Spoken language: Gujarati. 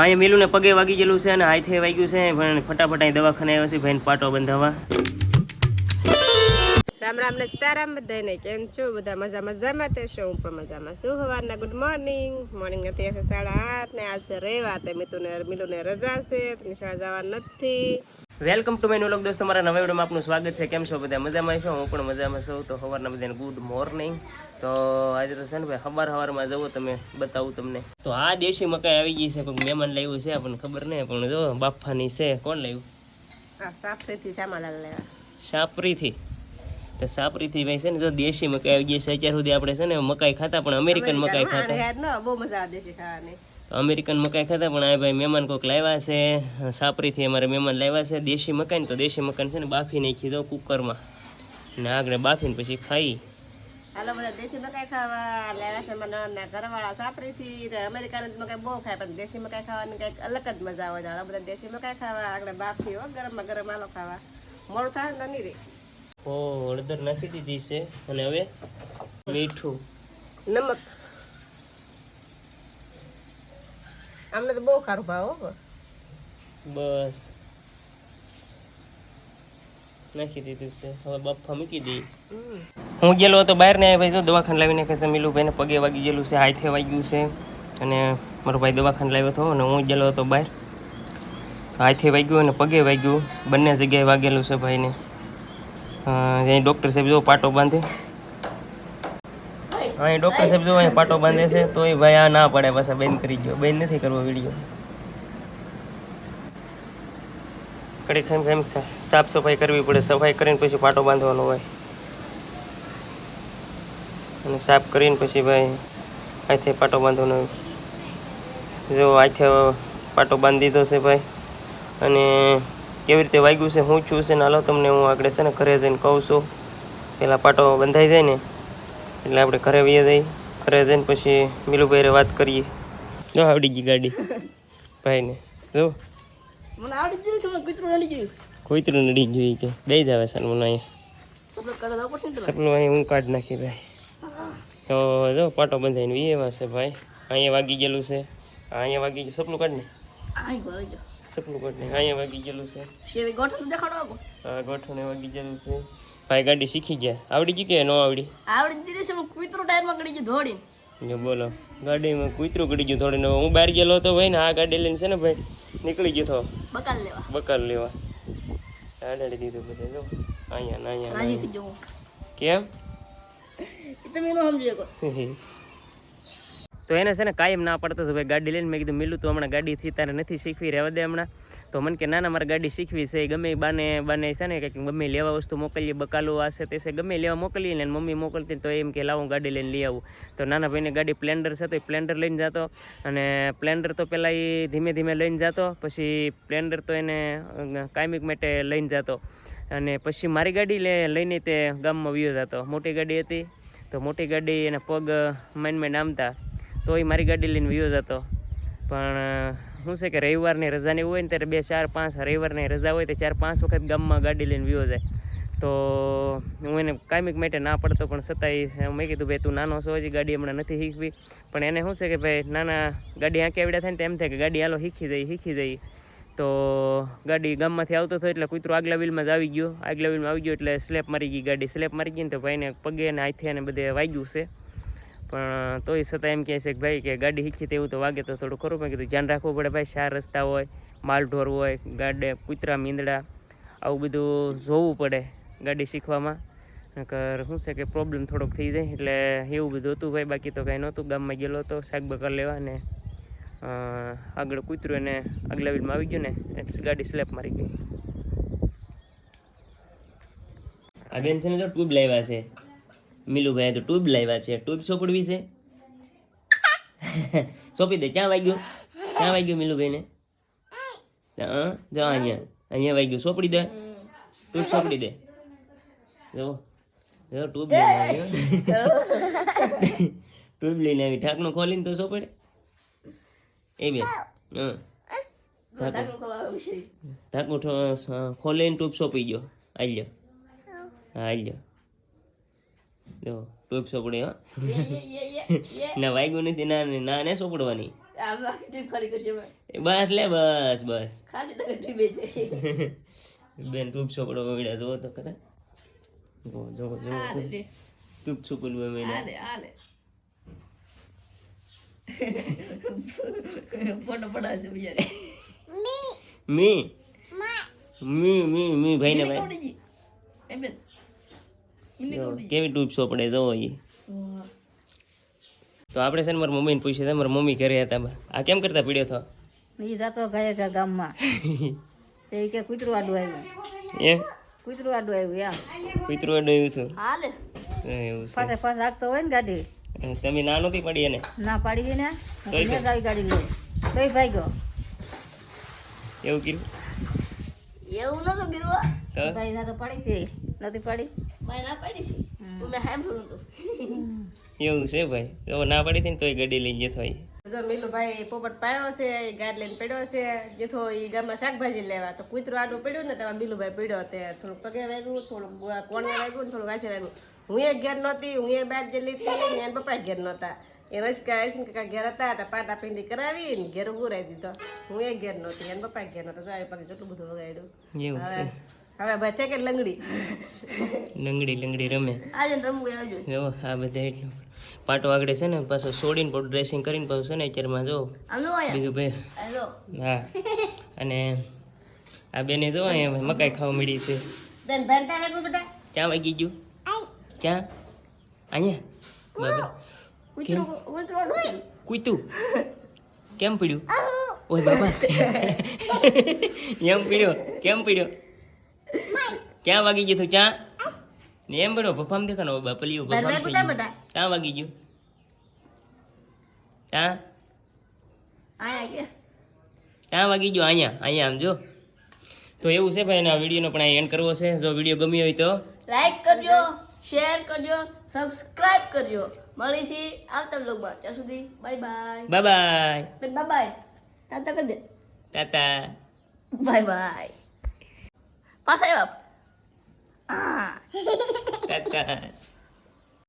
અહીંયા મિલુને પગે વાગી ગયેલું છે અને હાથે વાગ્યું છે, પણ ફટાફટ અહીં દવાખાને આવ્યો છે, ભાઈને પાટો બંધાવવા રામ રામ ને સીતારામ બધાને કેમ છો? બધા મજા મજામાં તે છો? હું પણ મજામાં છું. સવારના ગુડ મોર્નિંગ મોર્નિંગ નથી હશે સાડા આઠ ને આજે રહેવા તે મિતુને, મિલુને રજા છે નિશાળ જવા નથી. વેલકમ ટુ માય ન્યુ દોસ્તો મારા નવા વિડીયોમાં આપનું સ્વાગત છે. કેમ છો બધા? મજામાં છો? હું પણ મજામાં છું. તો સવારના બધાને ગુડ મોર્નિંગ તો આજે તો છે ને ભાઈ સવાર સવારમાં જવો તમે બતાવું તમને. તો આ દેશી મકાઈ આવી ગઈ છે કોઈક મહેમાન લાવ્યું છે આપણને ખબર નહીં પણ જો બાફાની છે. કોણ લાવ્યું? સાપરીથી સાફરીથી શ્યામાલાલ લેવા સાપરીથી? તો સાપરીથી ભાઈ છે ને જો દેશી મકાઈ આવી ગઈ છે અત્યાર સુધી આપણે છે ને મકાઈ ખાતા પણ અમેરિકન મકાઈ ખાતા. બહુ મજા આવે દેશી ખાવાની. અમેરિકન મકાઈ ખાતા પણ આ ભાઈ મહેમાન કોઈક લાવ્યા છે. સાપરીથી અમારે મહેમાન લાવ્યા છે. દેશી મકાઈ ને તો દેશી મકાઈ છે ને બાફી નાખી દો કુકરમાં. ને આગળ બાફીને પછી ખાઈ. હાલો બધા દેશી મકાઈ ખાવા લેવા છે. મને ઘરવાળા સાપરીથી. અમેરિકાની મકાઈ બહુ ખાય પણ દેશી મકાઈ ખાવાની કંઈક અલગ જ મજા આવે હાલો બધા દેશી મકાઈ ખાવા. આગળ બાફી હો ગરમમાં ગરમ હાલો ખાવા. મોડું થાય ને નહીં રે ઓ હળદર નાખી દીધી છે. અને હવે મીઠું. નમક. અમને તો બહુ ખારું ભાવ બસ. નાખી દીધું છે. હવે બફા મૂકી દઈ હું ગયેલો હતો બહાર ને ભાઈ જો દવાખાને લાવીને કહે છે મિલુભાઈને પગે વાગી ગયેલું છે હાથે વાગ્યું છે. અને મારો ભાઈ દવાખાને લાવ્યો હતો અને હું ગયેલો હતો બહાર. હાથે વાગ્યું અને પગે વાગ્યું બંને જગ્યાએ વાગેલું છે ભાઈને. અહીં ડૉક્ટર સાહેબ જો પાટો બાંધે. હા એ ડૉક્ટર સાહેબ જો અહીં પાટો બાંધે છે તો એ ભાઈ આ ના પડે પાછા બંધ કરી ગયો. બંધ નથી કરવો વીડિયો કડી થઈને એમ સાફ સફાઈ કરવી પડે. સફાઈ કરીને પછી પાટો બાંધવાનો હોય. અને સાફ કરીને પછી ભાઈ હાથે પાટો બાંધવાનો જો હાથે પાટો બાંધી દીધો છે ભાઈ. અને કેવી રીતે વાગ્યું છે, હું છું છે ને હાલો, તમને હું આગળ છે ને ઘરે જઈને કહું છું. પહેલાં પાટો બંધાઈ જાય ને એટલે આપણે ઘરે વહીએ જઈએ. ઘરે જઈને પછી મીલુભાઈ વાત કરીએ. જો આવડી ગઈ ગાડી. ભાઈને. જો. મને આવડી જ છે મને કૂતરું નડી ગયું. કોઈતરું નડી ગયું કે બે જ આવે છે મને અહીંયા. સપનું અહીં હું કાઢ નાખી ભાઈ. તો જો પાટો બંધાઈને વી એવા છે ભાઈ. અહીંયા વાગી ગયેલું છે. અહીંયા વાગી ગયું. સપનું કાઢ ને સપનું કાઢ ને અહીંયા વાગી ગયેલું છે. દેખાડો આ વાગી ગયેલું છે. ભાઈ ગાડી શીખી ગયા. આવડી ગઈ કે ન આવડી? આવડી દીધી છે કૂતરું ટાયરમાં ગળી ગયું ધોડીને જો બોલો ગાડીમાં કૂતરું ગળી ગયું થોડીને હું બહાર ગયેલો હતો ભાઈ ને આ ગાડી લઈને છે ને ભાઈ નીકળી ગયો તો. બકાલ લેવા. બકાલ લેવા. આડાડી દીધું બધે જો. અહીંયા ને અહીંયા ને કેમ? તમે એનો સમજી શકો તો એને છે ને કાયમ ના પડતો હતો, ભાઈ ગાડી લઈને મેં કીધું, મિલું, તું હમણાં ગાડીથી તારે નથી શીખવી, રહેવા દે હમણાં. તો મને કે, ના ના, મારે ગાડી શીખવી છે ગમે બાને બાને છે ને કંઈક ગમે લેવા વસ્તુ મોકલીએ, બકાલું આ છે, તે છે, ગમે લેવા મોકલીએ ને મમ્મી મોકલતી તો એમ કે, લાવ ગાડી લઈને લઈ આવું. તો નાના ભાઈને ગાડી પ્લેન્ડર છે, તો એ પ્લેન્ડર લઈને જતો અને પ્લેન્ડર તો પહેલાં એ ધીમે ધીમે લઈને જતો, પછી પ્લેન્ડર તો એને કાયમિક માટે લઈને જતો અને પછી મારી ગાડી લે, લઈને તે ગામમાં વ્યો જતો. મોટી ગાડી હતી તો મોટી ગાડી એને પગ માઇન માઇન આમતા તો એ મારી ગાડી લઈને વ્યૂ જતો. પણ શું છે કે રવિવારની રજાની હોય ને ત્યારે બે, ચાર, પાંચ રવિવારની રજા હોય તો ચાર, પાંચ વખત ગામમાં ગાડી લઈને વ્યૂ જાય. તો, હું એને કાયમિક માટે ના પડતો, પણ છતાંય મેં કીધું, ભાઈ, તું નાનો છો, હજી ગાડી હમણાં નથી શીખવી. પણ એને શું છે કે, ભાઈ, નાના ગાડી આંકી આવડ્યા થાય ને તો એમ થાય કે ગાડી હાલો શીખી જઈ શીખી જઈ તો ગાડી ગામમાંથી આવતો હતો એટલે કૂતરો આગલા વ્હીલમાં જ આવી ગયો. આગલા વ્હીલમાં આવી ગયો એટલે સ્લેપ મારી ગઈ, ગાડી સ્લેપ મારી ગઈ ને તો ભાઈને પગે ને હાથે ને બધે વાગ્યું છે. પણ તોય છતાં એમ કહે છે કે ભાઈ કે ગાડી શીખી તેવું તો વાગે તો થોડું ખરું. મેં કીધું, ધ્યાન રાખવું પડે ભાઈ શાર રસ્તા હોય, માલઢોર હોય, ગાડે, કૂતરા, મીંદડા, આવું બધું જોવું પડે ગાડી શીખવામાં. નકર શું છે કે પ્રોબ્લેમ થોડોક થઈ જાય, એટલે એવું બધું હતું ભાઈ, બાકી તો કાંઈ નહોતું. ગામમાં ગયેલો હતો શાકબકર લેવા ને આગળ કૂતરું એને આગલા વ્હીલમાં આવી ગયું ને, એટલે ગાડી સ્લેપ મારી ગઈ. આ બેન છે ને જો ટ્યુબ લાવ્યા છે. મિલુભાઈ તો ટ્યુબ લાવ્યા છે. ટ્યુબ સોંપડવી છે? સોંપી દે. ક્યાં વાગ્યું? ક્યાં વાગ્યું મિલુભાઈને હા જો અહીંયા. અહીંયા વાગ્યું. સોંપડી દે. ટ્યુબ સોંપડી દે. જો. જો ટ્યુબ લઈને આવ્યો ટ્યુબ લઈને આવી. ઢાંકણું ખોલીને તો સોપડે. એ બે. હા. ઢાંકણું ખોલીને ટ્યુબ સોંપી ગયો આવી લ્યો હા આવી લ્યો જો ટ્યુબ સોપડી હા. ના વાગ્યું નથી ના ના ને સોપડવાની બસ લે બસ બસ. બેન ટૂપ છોકડો વગડ્યા જોવો તો ખરા. જો જો જો ટૂપ હાલે હાલે ફોટો પડાવશે મી. મી. મી. મી ભાઈને ભાઈ. ને બેન જો, કેવી ટૂપ ચોપડે જોવો એ તો આપણે છે ને મારા મમ્મીને પૂછ્યું હતા મારા મમ્મી ઘરે હતા આ કેમ કરતા પીડ્યો થો એ જતો ગયા ગયા ગામમાં. તે કે કૂતરું આડું આવ્યું. એ? કૂતરું આડું આવ્યું એમ. કૂતરું અડ્યું હતું? હાલે. એવું પાસે પાસે આગતો હોય ને ગાડી. તમે ના નહોતી પડી એને? ના પાડી ગઈ ને જ આવી ગાડી લઈ. તોય ભાઈ ગયો એવું કીધું એવું નતું ગીરવા ભાઈ ના તો પાડી છે. નથી પાડી? ના પાડી મેં સાંભળ્યું હતું. એવું છે ભાઈ. તો ના પડી હતી ને તોય ગાડી લઈને જતો જો મીલુભાઈ પોપટ પાડ્યો છે એ ગાડ લઈને પડ્યો છે જેથો એ ગામમાં શાકભાજી લેવા તો કૂતરો આડું પડ્યું ને તેમાં મીલુભાઈ પડ્યો તે. થોડુંક પગે વાગ્યું થોડું કોણે વાગ્યું ને થોડું વાંચે વાગ્યું. હું એ ઘેર નહોતી હું એ બહાર ગયેલી હતી ને એના પપ્પા ઘેર નહોતા. એ રસકા હસીને કાકા ઘેર હતા તો પાટા પિંડી કરાવી ને ઘેર ઉભુરાઈ દીધો. હું એ ઘેર નહોતી એના પપ્પા ઘેર નહોતા. તો આ પગે કેટલું બધું વગાડ્યું. હવે છે. હવે ભાઈ કે લંગડી? લંગડી લંગડી રમે. આજે રમવું આવજો. જો આ બધા એટલું. પાટો આગળ છે ને પાછો છોડીને પણ ડ્રેસિંગ કરીને પાછું છે ને અત્યારમાં જો. બીજું ભાઈ હેલો હા. અને આ બેને જો અહીંયા મકાઈ ખાવા મળી છે. બેન ભણતા વાગ્યું બેટા? ક્યાં વાગી ગયું? ક્યાં? અહીંયા? બાબા. કૂતરો કૂતું. કેમ પડ્યું? ઓય બાબા. એમ પડ્યો. કેમ પડ્યો? ક્યાં વાગી ગયું તું ક્યાં એમ પડ્યો ભફામ દેખાનો બેટા. ક્યાં વાગી ગયું? ક્યાં? ક્યાં વાગી ગયો? અહીંયા અહીંયા આમ જો. તો એવું છે ભાઈ આ વિડીયોનો પણ આ એન્ડ કરવો છે. જો વીડિયો ગમ્યો હોય તો. લાઈક કરજો શેર કરજો સબસ્ક્રાઇબ કરજો. મળીશી આવતા બ્લોગમાં ત્યાં સુધી બાય બાય બાય બાય બેન બાય બાય તાતા કરી દે. ટાટા બાય બાય પાછા આવ્યા આ ટાટા